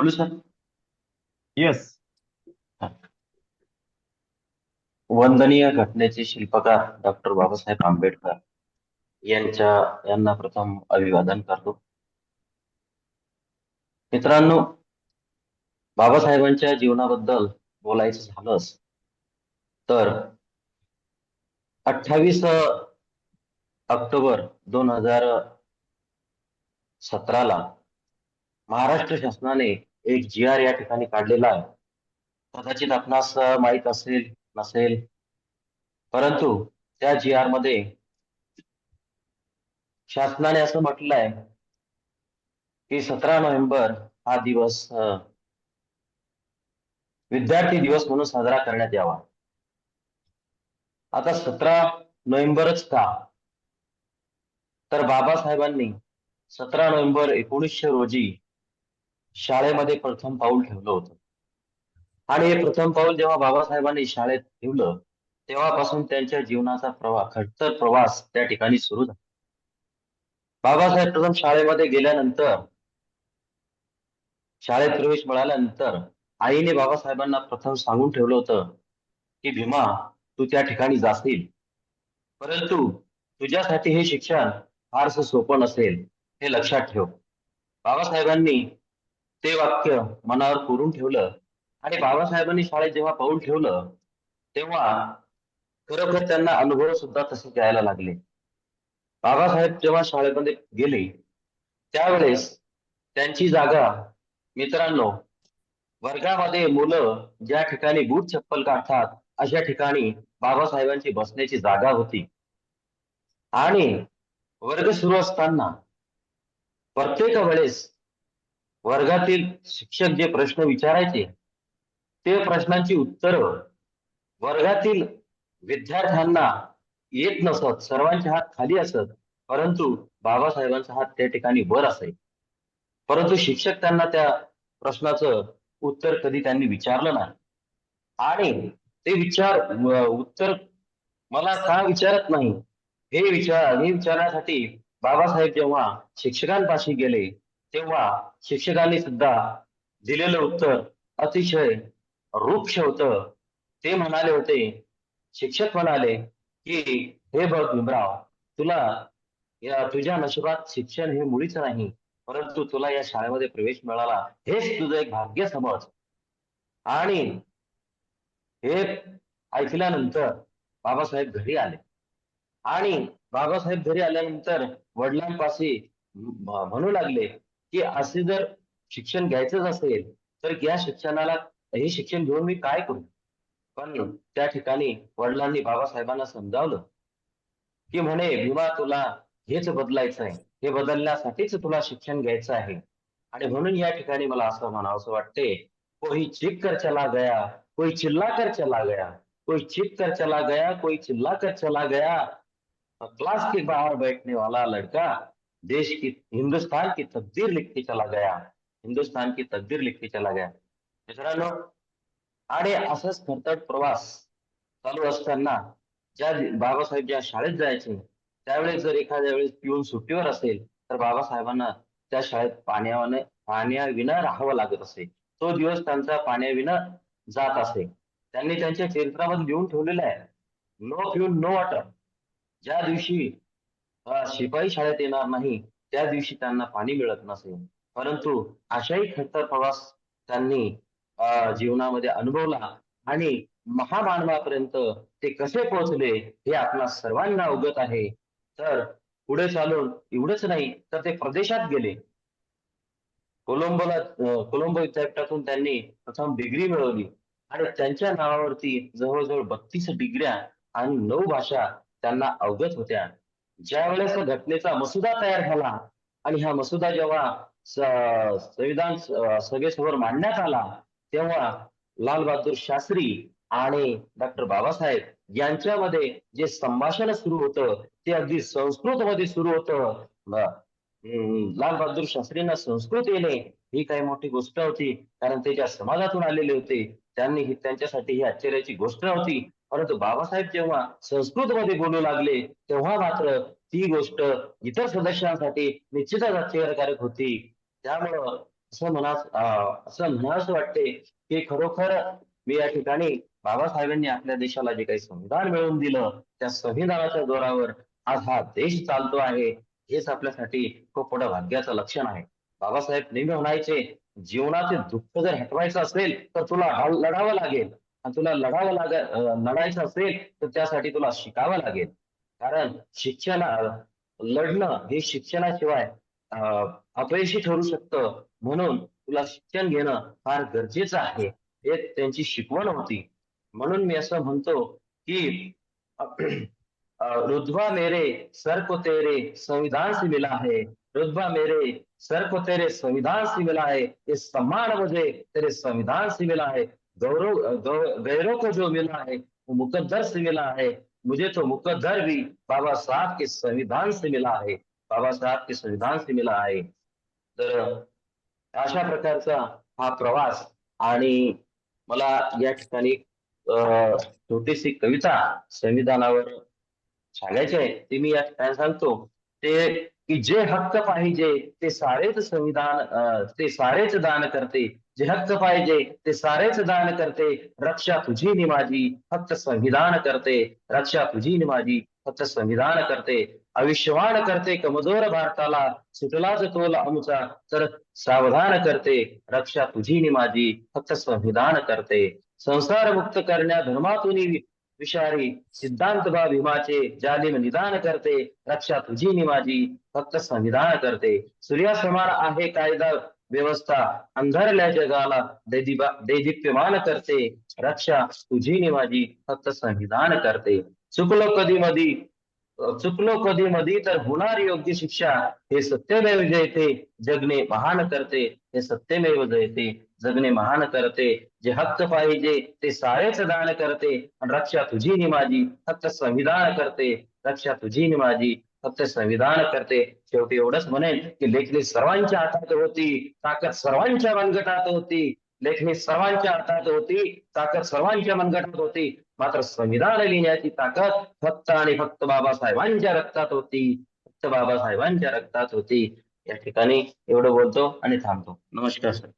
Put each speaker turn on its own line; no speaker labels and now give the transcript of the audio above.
बोलू sir
yes
वंदनीय घटनेचे शिल्पकार डॉक्टर बाबासाहेब आंबेडकर यांच्या यांना प्रथम अभिवादन करतो. मित्रांनो बाबासाहेबांच्या जीवनाबद्दल बोलायचं झालंच तर अठ्ठावीस ऑक्टोबर दोन हजार सतराला महाराष्ट्र शासनाने एक जी आर या ठिकाणी काढलेला आहे. कदाचित आपणास माहीत असेल नसेल. परंतु त्या जी आरमध्ये शासनाने असं म्हटलं आहे की सतरा नोव्हेंबर हा दिवस विद्यार्थी दिवस म्हणून साजरा करण्यात यावा. आता सतरा नोव्हेंबरच का? तर बाबासाहेबांनी सतरा नोव्हेंबर एकोणीसशे रोजी शाळेमध्ये प्रथम पाऊल ठेवलं होतं. आणि हे प्रथम पाऊल जेव्हा बाबासाहेबांनी शाळेत ठेवलं तेव्हापासून त्यांच्या जीवनाचा प्रवास खडतर प्रवास त्या ठिकाणी सुरू झाला. बाबासाहेब प्रथम शाळेमध्ये गेल्यानंतर शाळेत प्रवेश मिळाल्यानंतर आईने बाबासाहेबांना प्रथम सांगून ठेवलं होतं की भीमा तू त्या ठिकाणी जाशील. परंतु तुझ्यासाठी हे शिक्षण फारसं सोपं नसेल. हे लक्षात ठेव. बाबासाहेबांनी ते वाक्य मनावर कोरून ठेवलं आणि बाबासाहेबांनी शाळेत जेव्हा पाऊल ठेवलं तेव्हा खरोखर त्यांना अनुभव सुद्धा तसे द्यायला लागले. बाबासाहेब जेव्हा शाळेमध्ये गेले त्यावेळेस त्यांची जागा मित्रांनो वर्गामध्ये मुलं ज्या ठिकाणी बूट चप्पल काढतात अशा ठिकाणी बाबासाहेबांची बसण्याची जागा होती. आणि वर्ग सुरू असताना प्रत्येक वेळेस वर्गातील शिक्षक जे प्रश्न विचारायचे ते प्रश्नांची उत्तरं वर्गातील विद्यार्थ्यांना येत नसत सर्वांचे हात खाली असत परंतु बाबासाहेबांचा हात त्या ठिकाणी वर असे परंतु शिक्षक त्यांना त्या प्रश्नाचं उत्तर कधी त्यांनी विचारलं नाही. आणि ते विचार उत्तर मला का विचारत नाही? हे विचार हे विचारण्यासाठी बाबासाहेब जेव्हा शिक्षकांपाशी गेले तेव्हा शिक्षकांनी सुद्धा दिलेलं उत्तर अतिशय रुक्ष होत. ते म्हणाले होते शिक्षक म्हणाले की हे बघ भीमराव तुला या तुझ्या नशिबात शिक्षण हे मुळीच नाही परंतु तुला या शाळेमध्ये प्रवेश मिळाला. हेच तुझं एक भाग्य समज. आणि हे ऐकल्यानंतर बाबासाहेब घरी आले. आणि बाबासाहेब घरी आल्यानंतर वडिलांपाशी म्हणू लागले की असे जर शिक्षण घ्यायचंच असेल तर या शिक्षणाला हे शिक्षण घेऊन मी काय करू? पण त्या ठिकाणी वडिलांनी बाबासाहेबांना समजावलं की म्हणे भीमा तुला हेच बदलायचं आहे. हे बदलण्यासाठीच तुला शिक्षण घ्यायचं आहे. आणि म्हणून या ठिकाणी मला असं म्हणावंसं वाटते कोई चिक कर चला गया कोई चिल्ला कर चला गया कोई चीख कर चला गया कोई चिल्ला कर चला गया. क्लास के बाहर बैठने वाला लड़का देश की हिंदुस्तान की तकदीर लिखते चला गया। हिंदुस्तान की तकदीर लिखते चला गया। मित्रांनो आणि असंच खरतट प्रवास. चालू असताना ज्या बाबासाहेब ज्या शाळेत जायचे त्यावेळेस जर एखाद्या वेळेस पिऊन सुट्टीवर असेल तर बाबासाहेबांना त्या शाळेत पाण्याने पाण्याविना राहावं लागत असे. तो दिवस त्यांचा पाण्याविना जात असे. त्यांनी त्यांच्या चरित्रामध्ये लिहून ठेवलेलं आहे. नो फ्यू नो वॉटर ज्या दिवशी शिपाई शाळेत येणार नाही त्या दिवशी त्यांना पाणी मिळत नसे. परंतु अशाही खडतर प्रवास त्यांनी जीवनामध्ये अनुभवला आणि महामानवापर्यंत ते कसे पोहोचले हे आपल्या सर्वांना अवगत आहे. तर पुढे चालून एवढंच नाही तर ते प्रदेशात गेले. कोलंबोला कोलंबो विद्यापीठातून त्यांनी प्रथम डिग्री मिळवली आणि त्यांच्या नावावरती जवळजवळ बत्तीस डिग्र्या आणि नऊ भाषा त्यांना अवगत होत्या. ज्या वेळेस घटनेचा मसुदा तयार झाला आणि हा मसुदा जेव्हा संविधान सभेसमोर मांडण्यात आला तेव्हा लाल बहादूर शास्त्री आणि डॉक्टर बाबासाहेब यांच्यामध्ये जे संभाषण सुरू होतं ते अगदी संस्कृत मध्ये सुरू होतं. लाल बहादूर शास्त्रींना संस्कृत येणे ही काही मोठी गोष्ट होती कारण ते ज्या समाजातून आलेले होते त्यांनी ही त्यांच्यासाठी ही आश्चर्याची गोष्ट होती. परंतु बाबासाहेब जेव्हा संस्कृत मध्ये बोलू लागले तेव्हा मात्र ती गोष्ट इतर सदस्यांसाठी निश्चितच आश्चर्यकारक होती. त्यामुळं असं म्हणा असं म्हणावंसं वाटते की खरोखर मी या ठिकाणी बाबासाहेबांनी आपल्या देशाला जे काही संविधान मिळवून दिलं त्या संविधानाच्या जोरावर आज हा देश चालतो आहे हेच आपल्यासाठी खूप मोठं भाग्याचं लक्षण आहे. बाबासाहेब नेहमी म्हणायचे जीवनाचे दुःख जर हटवायचं असेल तर तुला हा- लढावं लागेल. आणि तुला लढावं लाग लढायचं असेल तर त्यासाठी तुला शिकावं लागेल. कारण शिक्षण लढणं हे शिक्षणाशिवाय अं, अपयशी ठरू शकतं. म्हणून तुला शिक्षण घेणं फार गरजेचं आहे. हे त्यांची शिकवण होती. म्हणून मी असं म्हणतो की अं, मेरे सर को तेरे संविधान से मिला है. मेरे सर को तेरे संविधान से मिला है. ये सम्मान मुझे तेरे संविधान से मिला है. गौरव गौ- गैरों को जो मिला है वो मुकद्दर से मिला है। मुझे तो मुकद्दर भी बाबा साहब के संविधान से मिला आहे बाबा साहब के संविधान से मिला आहे तर अशा प्रकारचा हा प्रवास आणि मला या ठिकाणी अं, छोटीशी कविता संविधानावर सांगायची आहे ती मी या ठिकाणी सांगतो. ते की जे हक्क पाहिजे ते सारेच संविधान ते सारेच दान करते. जे हक्क पाहिजे ते सारेच दान करते. रक्षा तुझी निमाजी फक्त संविधान करते. रक्षा तुझी निमाजी फक्त संविधान करते. अविश्वान करते कमजोर भारताला. सुटलाच तोल आमचा तर सावधान करते. रक्षा तुझी निमाजी फक्त संविधान करते. संसार मुक्त करण्या धर्मातून विषारी सिद्धांत बा भीमाचे जालिम निदान करते. रक्षा तुझी निमाजी फक्त संविधान करते. सूर्यासमान आहे कायदा व्यवस्था अंधारल्या जगाला दैदिबा- दैदिप्यमान करते. रक्षा तुझी माझी फक्त संविधान करते. चुकलो कधी मधी चुकलो कधी मधी तर होणार योग्य शिक्षा. हे सत्यमेव जयते जगणे महान करते. हे सत्यमेव जयते जगणे महान करते. जे हक्क पाहिजे ते सारेच दान करते. रक्षा तुझी निमाजी माझी संविधान करते. रक्षा तुझी निमाजी फक्त संविधान करते. शेवटी एवढंच म्हणेन की लेखणी सर्वांच्या हातात होती ताकद सर्वांच्या मनगटात होती. लेखणी सर्वांच्या हातात होती ताकद सर्वांच्या मनगटात होती. मात्र संविधान लिहिण्याची ताकद फक्त आणि फक्त बाबासाहेबांच्या रक्तात होती. फक्त बाबासाहेबांच्या रक्तात होती. या ठिकाणी एवढं बोलतो आणि थांबतो. नमस्कार सर.